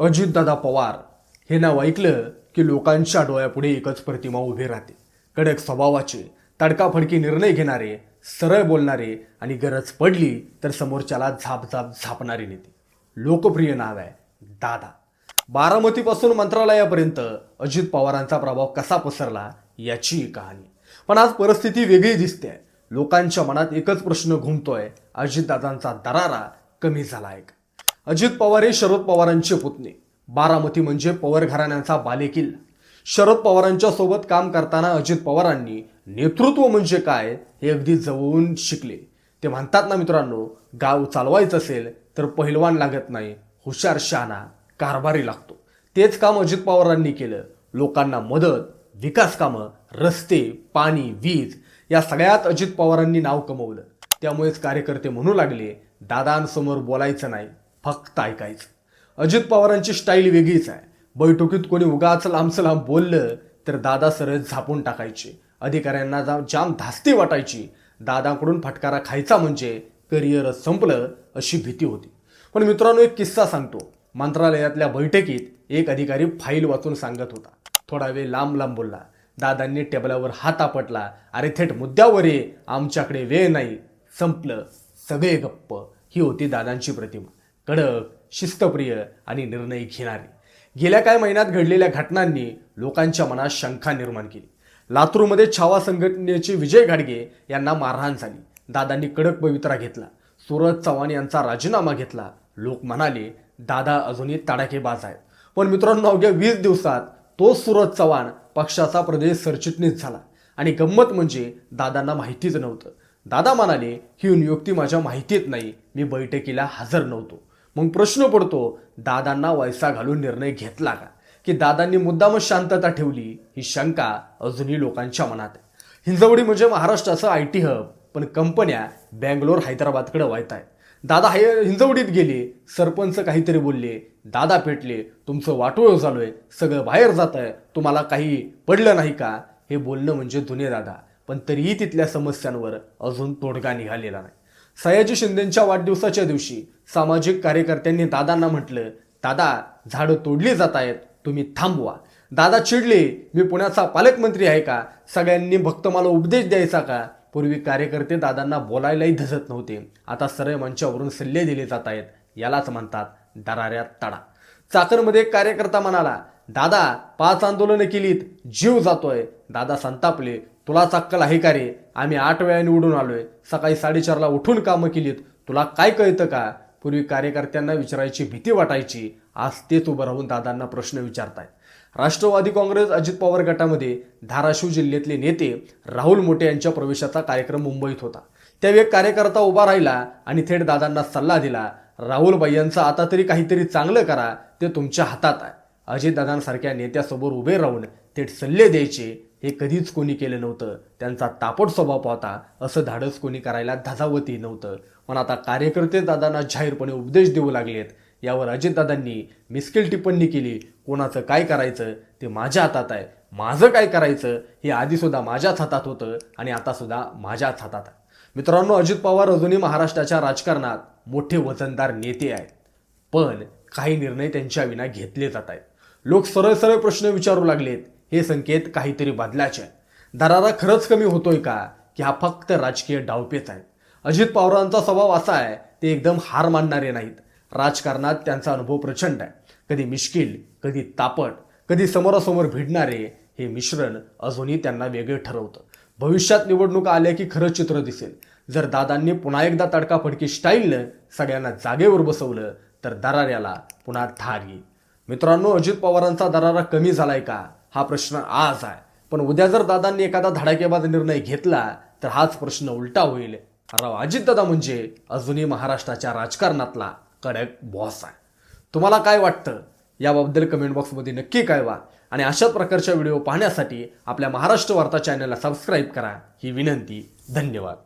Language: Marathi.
अजितदादा पवार हे नाव ऐकलं की लोकांच्या डोळ्यापुढे एकच प्रतिमा उभी राहते. कडक स्वभावाचे तडकाफडकी निर्णय घेणारे सरळ बोलणारे आणि गरज पडली तर समोरच्याला झाप झाप झापणारे नेते. लोकप्रिय नाव आहे दादा. बारामतीपासून मंत्रालयापर्यंत अजित पवारांचा प्रभाव कसा पसरला याची कहाणी. पण आज परिस्थिती वेगळी दिसते लोकांच्या मनात एकच प्रश्न घुमतोय. अजितदादांचा दरारा कमी झाला आहे का? अजित पवार हे शरद पवारांचे पुतणे. बारामती म्हणजे पवार घराण्याचा बालेकिल्ला. शरद पवारांच्या सोबत काम करताना अजित पवारांनी नेतृत्व म्हणजे काय हे अगदी जवळून शिकले. ते म्हणतात ना मित्रांनो गाव चालवायचं असेल तर पहिलवान लागत नाही हुशार शहाणा कारभारी लागतो. तेच काम अजित पवारांनी केलं. लोकांना मदत विकास कामं रस्ते पाणी वीज या सगळ्यात अजित पवारांनी नाव कमवलं. त्यामुळेच कार्यकर्ते म्हणू लागले दादांसमोर बोलायचं नाही. फक्त ऐकायचं. अजित पवारांची स्टाईल वेगळीच आहे. बैठकीत कोणी उगाच लांबचं लांब बोललं तर दादा सरळ झापून टाकायचे. अधिकाऱ्यांना जा जाम धास्ती वाटायची. दादाकडून फटकारा खायचा म्हणजे करिअरच संपलं अशी भीती होती. पण मित्रांनो एक किस्सा सांगतो. मंत्रालयातल्या बैठकीत एक अधिकारी फाईल वाचून सांगत होता. थोडा वेळ लांब लांब बोलला. दादांनी टेबलावर हात आपटला. अरे थेट मुद्द्यावर ये. आमच्याकडे वेळ नाही. संपलं. सगळे गप्प. ही होती दादांची प्रतिमा. कडक शिस्तप्रिय आणि निर्णय घेणारी. गेल्या काही महिन्यात घडलेल्या घटनांनी लोकांच्या मनात शंका निर्माण केली. लातूरमध्ये छावा संघटनेचे विजय घाडगे यांना मारहाण झाली. दादांनी कडक पवित्रा घेतला. सूरज चव्हाण यांचा राजीनामा घेतला. लोक म्हणाले दादा अजूनही तडाखेबाज आहेत. पण मित्रांनो अवघ्या वीस दिवसात तो सूरज चव्हाण पक्षाचा प्रदेश सरचिटणीस झाला आणि गंमत म्हणजे दादांना माहितीच नव्हतं. दादा म्हणाले ही नियुक्ती माझ्या माहितीत नाही. मी बैठकीला हजर नव्हतो. मग प्रश्न पडतो दादांना वैसा घालून निर्णय घेतला का? की दादांनी मुद्दामच शांतता ठेवली ही शंका अजूनही लोकांच्या मनात आहे. हिंजवडी म्हणजे महाराष्ट्राचं आय टी हब पण कंपन्या बँगलोर हैदराबादकडे वाहत आहेत दादा हाय हिंजवडीत गेले सरपंच काहीतरी बोलले दादा पेटले तुमचं वाटोळ झालोय सगळं बाहेर जात आहे तुम्हाला काही पडलं नाही का? हे बोलणं म्हणजे जुने दादा पण तरीही तिथल्या समस्यांवर अजून तोडगा निघालेला नाही. सयाजी शिंदेच्या वाढदिवसाच्या दिवशी सामाजिक कार्यकर्त्यांनी दादांना म्हटलं दादा झाडं तोडली जात आहेत तुम्ही थांबवा. दादा चिडले मी पुण्याचा पालकमंत्री आहे का? सगळ्यांनी भक्त मला उपदेश द्यायचा का? पूर्वी कार्यकर्ते दादांना बोलायलाही धजत नव्हते. आता सरळ मंचावरून सल्ले दिले जात आहेत. यालाच म्हणतात दराऱ्यात तडा. चाकरमध्ये एक कार्यकर्ता म्हणाला दादा पाच आंदोलनं केलीत जीव जातोय. दादा संतापले तुला अक्कल आहे का रे? आम्ही आठ वेळा निवडून आलोय. सकाळी साडेचारला उठून कामं केलीत. तुला काय कळतं का? पूर्वी कार्यकर्त्यांना विचारायची भीती वाटायची. आज तेच उभं राहून दादांना प्रश्न विचारतायत. राष्ट्रवादी काँग्रेस अजित पवार गटामध्ये धाराशिव जिल्ह्यातले नेते राहुल मोटे यांच्या प्रवेशाचा कार्यक्रम मुंबईत होता. त्यावेळी एक कार्यकर्ता उभा राहिला आणि थेट दादांना सल्ला दिला राहुल यांचं आता तरी काहीतरी चांगलं करा. ते तुमच्या हातात आहे. अजितदादांसारख्या नेत्यासमोर उभे राहून थेट सल्ले द्यायचे हे कधीच कोणी केलं नव्हतं. त्यांचा तापट स्वभाव होता असं धाडस कोणी करायला धजावती नव्हतं. पण आता कार्यकर्ते दादांना जाहीरपणे उपदेश देऊ लागलेत. यावर अजितदादांनी मिस्किल टिप्पणी केली कोणाचं काय करायचं ते माझ्या हातात आहे. माझं काय करायचं हे आधीसुद्धा माझ्याच हातात होतं आणि आतासुद्धा माझ्याच हातात आहे. मित्रांनो अजित पवार अजूनही महाराष्ट्राच्या राजकारणात मोठे वजनदार नेते आहेत. पण काही निर्णय त्यांच्या विना घेतले जात आहेत. लोक सरळ सरळ प्रश्न विचारू लागलेत. हे संकेत काहीतरी बदलाचे दरारा खरंच कमी होतोय का? की हा फक्त राजकीय डावपेच आहे अजित पवारांचा स्वभाव असा आहे ते एकदम हार मानणारे नाहीत. राजकारणात त्यांचा अनुभव प्रचंड आहे. कधी मिश्किल कधी तापट कधी समोरासमोर भिडणारे हे मिश्रण अजूनही त्यांना वेगळे ठरवतं. भविष्यात निवडणुका आल्या की खरं चित्र दिसेल. जर दादांनी पुन्हा एकदा तडकाफडकी स्टाईलनं सगळ्यांना जागेवर बसवलं तर दराऱ्याला पुन्हा धार येईल. मित्रांनो अजित पवारांचा दरारा कमी झालाय का? हा प्रश्न आज आहे. पण उद्या जर दादांनी एखादा धडाकेबाज निर्णय घेतला तर हाच प्रश्न उलटा होईल. राव अजितदादा म्हणजे अजूनही महाराष्ट्राच्या राजकारणातला कडक बॉस आहे. तुम्हाला काय वाटतं? याबद्दल कमेंट बॉक्समध्ये नक्की कळवा. आणि अशाच प्रकारच्या व्हिडिओ पाहण्यासाठी आपल्या महाराष्ट्र वार्ता चॅनलला सबस्क्राईब करा. ही विनंती. धन्यवाद.